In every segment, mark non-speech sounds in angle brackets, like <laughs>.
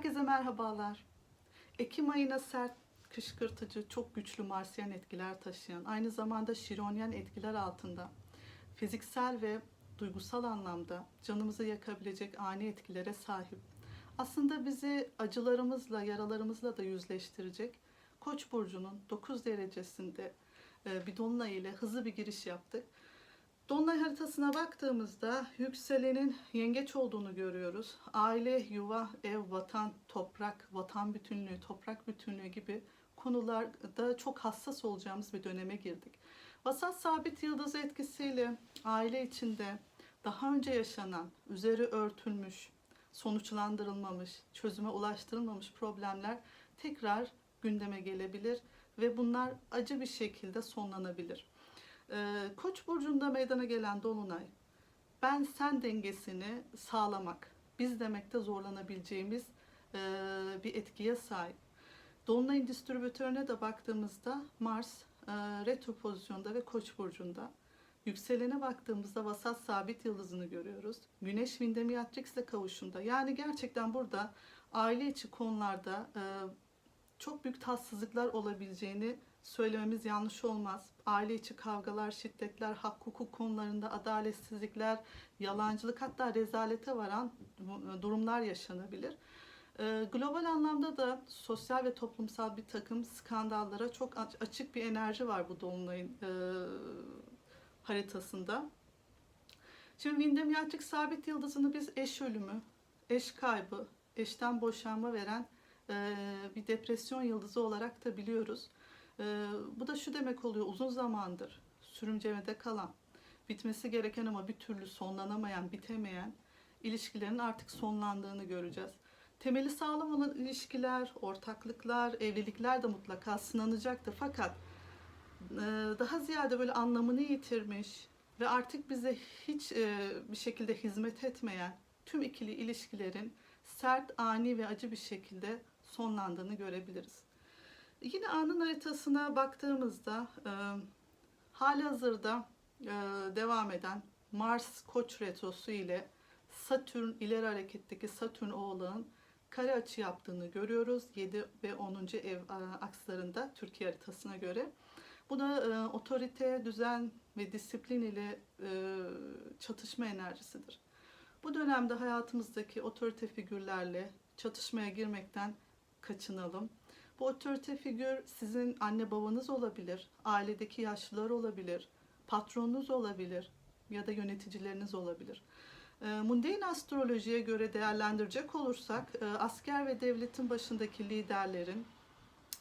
Herkese merhabalar. Ekim ayına sert, kışkırtıcı, çok güçlü Marsyen etkiler taşıyan, aynı zamanda Şironyen etkiler altında fiziksel ve duygusal anlamda canımızı yakabilecek ani etkilere sahip. Aslında bizi acılarımızla, yaralarımızla da yüzleştirecek Koç burcunun 9 derecesinde e, bir dolunay ile hızlı bir giriş yaptık. Dolunay haritasına baktığımızda yükselenin yengeç olduğunu görüyoruz. Aile, yuva, ev, vatan, toprak, vatan bütünlüğü, toprak bütünlüğü gibi konularda çok hassas olacağımız bir döneme girdik. Vasat sabit yıldız etkisiyle aile içinde daha önce yaşanan, üzeri örtülmüş, sonuçlandırılmamış, çözüme ulaştırılmamış problemler tekrar gündeme gelebilir ve bunlar acı bir şekilde sonlanabilir. Ee, Koç burcunda meydana gelen dolunay ben sen dengesini sağlamak, biz demekte zorlanabileceğimiz e, bir etkiye sahip. Dolunayın distribütörüne de baktığımızda Mars e, retro pozisyonda ve Koç burcunda. Yükselene baktığımızda vasat sabit yıldızını görüyoruz. Güneş Vindemiyatrix ile kavuşumda. Yani gerçekten burada aile içi konularda e, çok büyük tatsızlıklar olabileceğini söylememiz yanlış olmaz. Aile içi kavgalar, şiddetler, hak hukuk konularında adaletsizlikler, yalancılık hatta rezalete varan durumlar yaşanabilir. Ee, Global anlamda da sosyal ve toplumsal bir takım skandallara çok açık bir enerji var bu dolunayın e, haritasında. Şimdi Vindemiyatik sabit yıldızını biz eş ölümü, eş kaybı, eşten boşanma veren e, bir depresyon yıldızı olarak da biliyoruz. E, bu da şu demek oluyor uzun zamandır sürümcemede kalan, bitmesi gereken ama bir türlü sonlanamayan, bitemeyen ilişkilerin artık sonlandığını göreceğiz. Temeli sağlam olan ilişkiler, ortaklıklar, evlilikler de mutlaka sınanacaktır. Fakat e, daha ziyade böyle anlamını yitirmiş ve artık bize hiç e, bir şekilde hizmet etmeyen tüm ikili ilişkilerin sert, ani ve acı bir şekilde sonlandığını görebiliriz. Yine anın haritasına baktığımızda e, hali hazırda devam eden Mars Koç retrosu ile Satürn ileri hareketteki Satürn oğlağın kare açı yaptığını görüyoruz. 7 ve 10. ev e, akslarında Türkiye haritasına göre. Bu da e, otorite, düzen ve disiplin ile e, çatışma enerjisidir. Bu dönemde hayatımızdaki otorite figürlerle çatışmaya girmekten kaçınalım. Bu otorite figür sizin anne babanız olabilir, ailedeki yaşlılar olabilir, patronunuz olabilir ya da yöneticileriniz olabilir. E, Mundane astrolojiye göre değerlendirecek olursak e, asker ve devletin başındaki liderlerin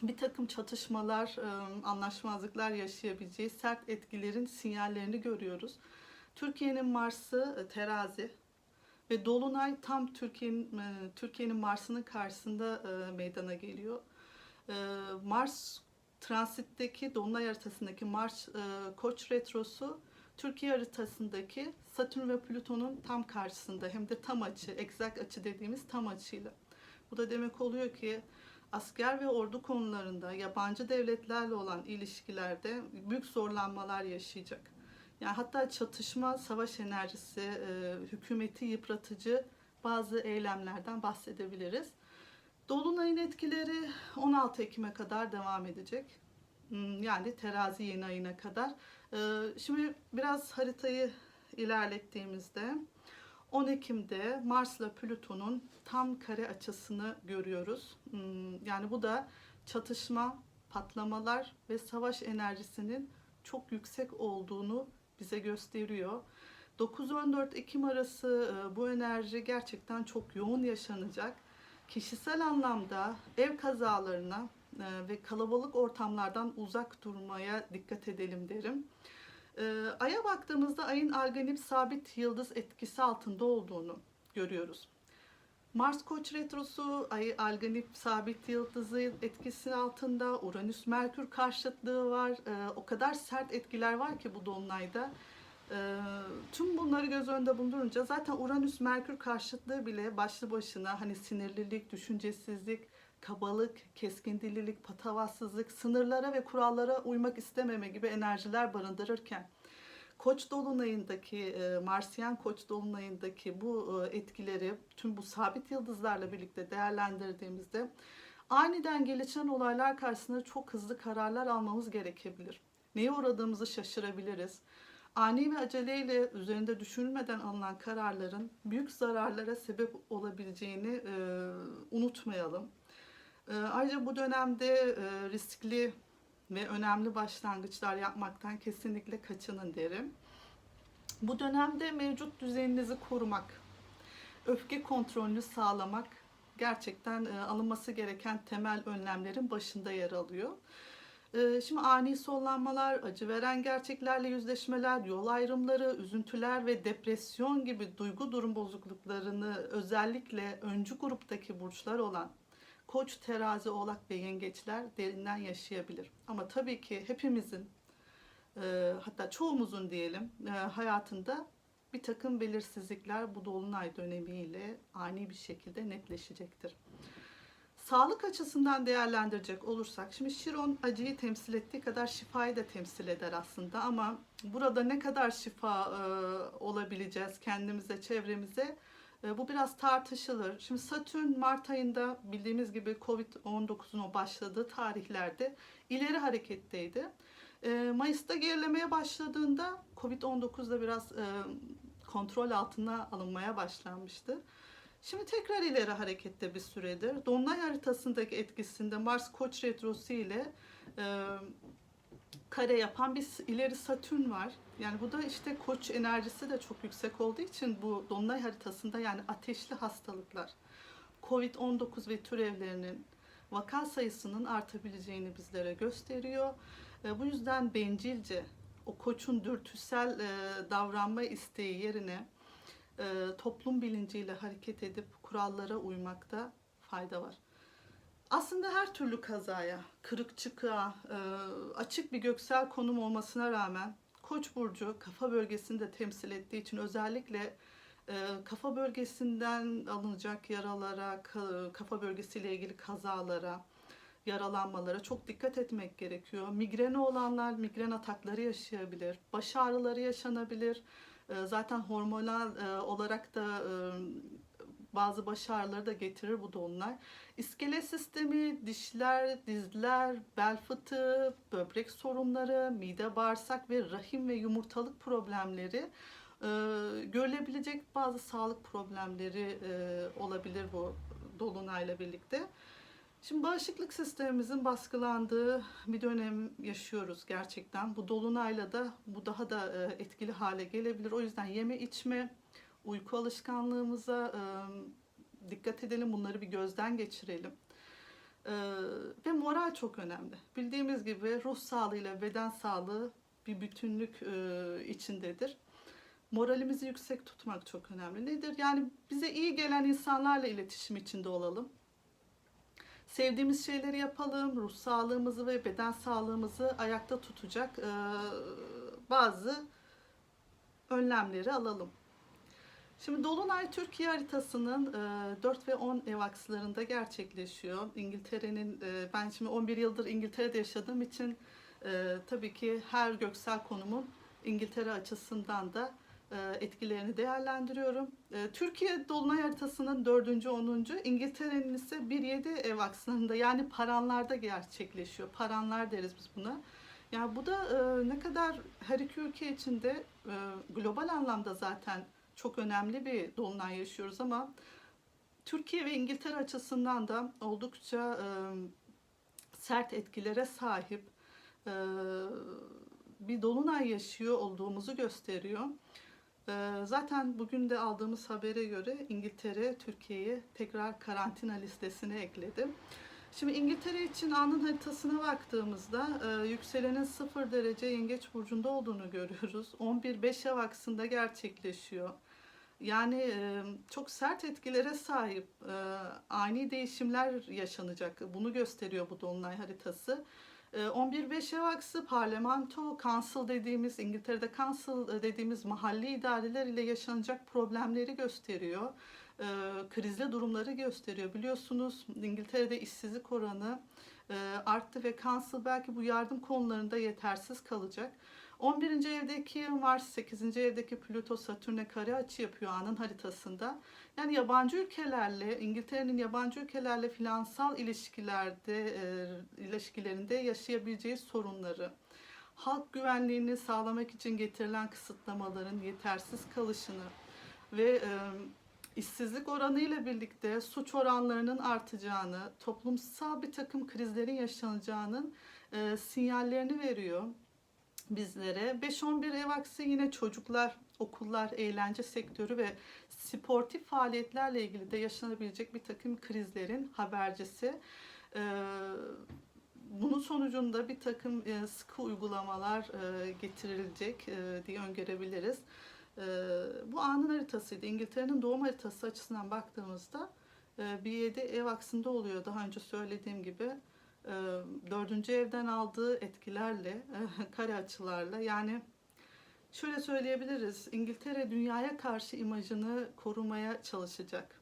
bir takım çatışmalar, e, anlaşmazlıklar yaşayabileceği sert etkilerin sinyallerini görüyoruz. Türkiye'nin Mars'ı terazi ve Dolunay tam Türkiye'nin Türkiye'nin Mars'ının karşısında meydana geliyor. Mars transitteki Dolunay haritasındaki Mars Koç retrosu Türkiye haritasındaki Satürn ve Plüton'un tam karşısında hem de tam açı, egzak açı dediğimiz tam açıyla. Bu da demek oluyor ki asker ve ordu konularında yabancı devletlerle olan ilişkilerde büyük zorlanmalar yaşayacak. Yani hatta çatışma, savaş enerjisi, e, hükümeti yıpratıcı bazı eylemlerden bahsedebiliriz. Dolunay'ın etkileri 16 Ekim'e kadar devam edecek. Hmm, yani terazi yeni ayına kadar. Ee, şimdi biraz haritayı ilerlettiğimizde 10 Ekim'de Mars ile Plüton'un tam kare açısını görüyoruz. Hmm, yani bu da çatışma, patlamalar ve savaş enerjisinin çok yüksek olduğunu bize gösteriyor. 9-14 Ekim arası e, bu enerji gerçekten çok yoğun yaşanacak. Kişisel anlamda ev kazalarına e, ve kalabalık ortamlardan uzak durmaya dikkat edelim derim. E, Ay'a baktığımızda ayın alganip sabit yıldız etkisi altında olduğunu görüyoruz. Mars Koç retrosu ay alganip sabit yıldızı etkisi altında Uranüs Merkür karşıtlığı var. E, o kadar sert etkiler var ki bu dolunayda. Tüm bunları göz önünde bulundurunca zaten Uranüs Merkür karşıtlığı bile başlı başına hani sinirlilik, düşüncesizlik, kabalık, keskin dillilik, patavatsızlık, sınırlara ve kurallara uymak istememe gibi enerjiler barındırırken Koç dolunayındaki, e, Marsiyen Koç dolunayındaki bu e, etkileri tüm bu sabit yıldızlarla birlikte değerlendirdiğimizde aniden gelişen olaylar karşısında çok hızlı kararlar almamız gerekebilir. Neye uğradığımızı şaşırabiliriz. Ani ve aceleyle üzerinde düşünülmeden alınan kararların büyük zararlara sebep olabileceğini e, unutmayalım. E, ayrıca bu dönemde e, riskli ve önemli başlangıçlar yapmaktan kesinlikle kaçının derim. Bu dönemde mevcut düzeninizi korumak, öfke kontrolünü sağlamak gerçekten e, alınması gereken temel önlemlerin başında yer alıyor. E, Şimdi ani sollanmalar, acı veren gerçeklerle yüzleşmeler, yol ayrımları, üzüntüler ve depresyon gibi duygu durum bozukluklarını özellikle öncü gruptaki burçlar olan Koç, terazi, oğlak ve yengeçler derinden yaşayabilir. Ama tabii ki hepimizin e, hatta çoğumuzun diyelim e, hayatında bir takım belirsizlikler bu dolunay dönemiyle ani bir şekilde netleşecektir. Sağlık açısından değerlendirecek olursak, şimdi Şiron acıyı temsil ettiği kadar şifayı da temsil eder aslında ama burada ne kadar şifa e, olabileceğiz kendimize, çevremize e, bu biraz tartışılır. Şimdi Satürn Mart ayında bildiğimiz gibi Covid-19'un o başladığı tarihlerde ileri hareketteydi. E, Mayıs'ta gerilemeye başladığında Covid-19 da biraz e, kontrol altına alınmaya başlanmıştı. Şimdi tekrar ileri harekette bir süredir. Dolunay haritasındaki etkisinde Mars Koç retrosu ile e, kare yapan bir ileri Satürn var. Yani bu da işte koç enerjisi de çok yüksek olduğu için bu dolunay haritasında yani ateşli hastalıklar, Covid-19 ve türevlerinin vaka sayısının artabileceğini bizlere gösteriyor. E, bu yüzden bencilce o koçun dürtüsel e, davranma isteği yerine e, toplum bilinciyle hareket edip kurallara uymakta fayda var. Aslında her türlü kazaya, kırık çıkığa, e, açık bir göksel konum olmasına rağmen Koç burcu kafa bölgesini de temsil ettiği için özellikle e, kafa bölgesinden alınacak yaralara, ka- kafa bölgesiyle ilgili kazalara, yaralanmalara çok dikkat etmek gerekiyor. Migreni olanlar migren atakları yaşayabilir, baş ağrıları yaşanabilir. E, Zaten hormonal e, olarak da e, bazı baş ağrıları da getirir bu dolunay. İskelet sistemi, dişler, dizler, bel fıtığı, böbrek sorunları, mide, bağırsak ve rahim ve yumurtalık problemleri e, görülebilecek bazı sağlık problemleri olabilir bu dolunayla birlikte. Şimdi bağışıklık sistemimizin baskılandığı bir dönem yaşıyoruz gerçekten. Bu dolunayla da bu daha da e, etkili hale gelebilir. O yüzden yeme içme, uyku alışkanlığımıza e, dikkat edelim. Bunları bir gözden geçirelim. E, ve moral çok önemli. Bildiğimiz gibi ruh sağlığıyla beden sağlığı bir bütünlük içindedir. Moralimizi yüksek tutmak çok önemli. Nedir? Yani bize iyi gelen insanlarla iletişim içinde olalım. Sevdiğimiz şeyleri yapalım, ruh sağlığımızı ve beden sağlığımızı ayakta tutacak e, bazı önlemleri alalım. Şimdi Dolunay Türkiye haritasının e, 4 ve 10 ev akslarında gerçekleşiyor. İngiltere'nin, e, ben şimdi 11 yıldır İngiltere'de yaşadığım için e, tabii ki her göksel konumun İngiltere açısından da etkilerini değerlendiriyorum. E, Türkiye Dolunay haritasının 4. 10. İngiltere'nin ise 1-7 ev akslarında yani paranlarda gerçekleşiyor. Paranlar deriz biz buna. Yani bu da e, ne kadar her iki ülke içinde e, global anlamda zaten çok önemli bir dolunay yaşıyoruz ama Türkiye ve İngiltere açısından da oldukça e, sert etkilere sahip e, bir dolunay yaşıyor olduğumuzu gösteriyor. E, zaten bugün de aldığımız habere göre İngiltere Türkiye'yi tekrar karantina listesine ekledi. Şimdi İngiltere için anın haritasına baktığımızda e, yükselenin 0 derece yengeç burcunda olduğunu görüyoruz. 11-5 ev aksında gerçekleşiyor. Yani e, çok sert etkilere sahip e, ani değişimler yaşanacak. Bunu gösteriyor bu dolunay haritası. E, 11-5 ev aksı parlamento, council dediğimiz İngiltere'de council dediğimiz mahalli idareler ile yaşanacak problemleri gösteriyor. E, krizli durumları gösteriyor. Biliyorsunuz İngiltere'de işsizlik oranı e, arttı ve council belki bu yardım konularında yetersiz kalacak. 11. evdeki Mars, 8. evdeki Plüto Satürn'e kare açı yapıyor anın haritasında. Yani yabancı ülkelerle, İngiltere'nin yabancı ülkelerle finansal ilişkilerde, e, ilişkilerinde yaşayabileceği sorunları, halk güvenliğini sağlamak için getirilen kısıtlamaların yetersiz kalışını ve e, işsizlik oranı ile birlikte suç oranlarının artacağını, toplumsal bir takım krizlerin yaşanacağının e, sinyallerini veriyor bizlere. 5-11 ev aksi yine çocuklar, okullar, eğlence sektörü ve sportif faaliyetlerle ilgili de yaşanabilecek bir takım krizlerin habercisi. Ee, bunun sonucunda bir takım e, sıkı uygulamalar e, getirilecek e, diye öngörebiliriz. E, bu anın haritasıydı. İngiltere'nin doğum haritası açısından baktığımızda bir yedi ev aksında oluyor. Daha önce söylediğim gibi dördüncü evden aldığı etkilerle, e, <laughs> kare açılarla yani şöyle söyleyebiliriz. İngiltere dünyaya karşı imajını korumaya çalışacak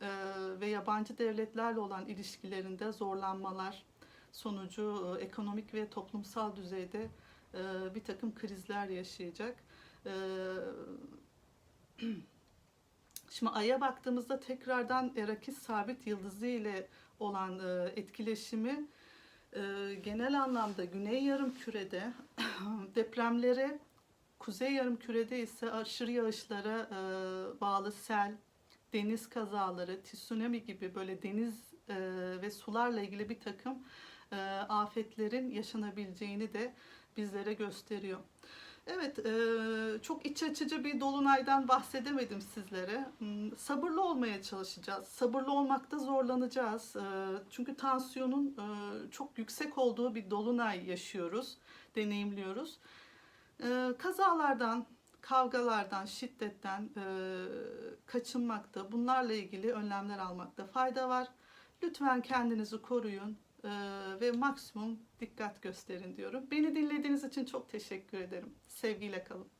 E, ve yabancı devletlerle olan ilişkilerinde zorlanmalar sonucu e, ekonomik ve toplumsal düzeyde e, bir takım krizler yaşayacak. E, <clears throat> Şimdi Ay'a baktığımızda tekrardan Erakis sabit yıldızı ile olan e, etkileşimi e, genel anlamda Güney Yarımküre'de <coughs> depremlere, Kuzey Yarımküre'de ise aşırı yağışlara e, bağlı sel, deniz kazaları, tsunami gibi böyle deniz e, ve sularla ilgili bir takım e, afetlerin yaşanabileceğini de bizlere gösteriyor. Evet, e, çok iç açıcı bir dolunaydan bahsedemedim sizlere. Hmm, Sabırlı olmaya çalışacağız. Sabırlı olmakta zorlanacağız. E, Çünkü tansiyonun e, çok yüksek olduğu bir dolunay yaşıyoruz, deneyimliyoruz. Kazalardan, kavgalardan, şiddetten kaçınmakta, bunlarla ilgili önlemler almakta fayda var. Lütfen kendinizi koruyun e, ve maksimum dikkat gösterin diyorum. Beni dinlediğiniz için çok teşekkür ederim. Sevgiyle kalın.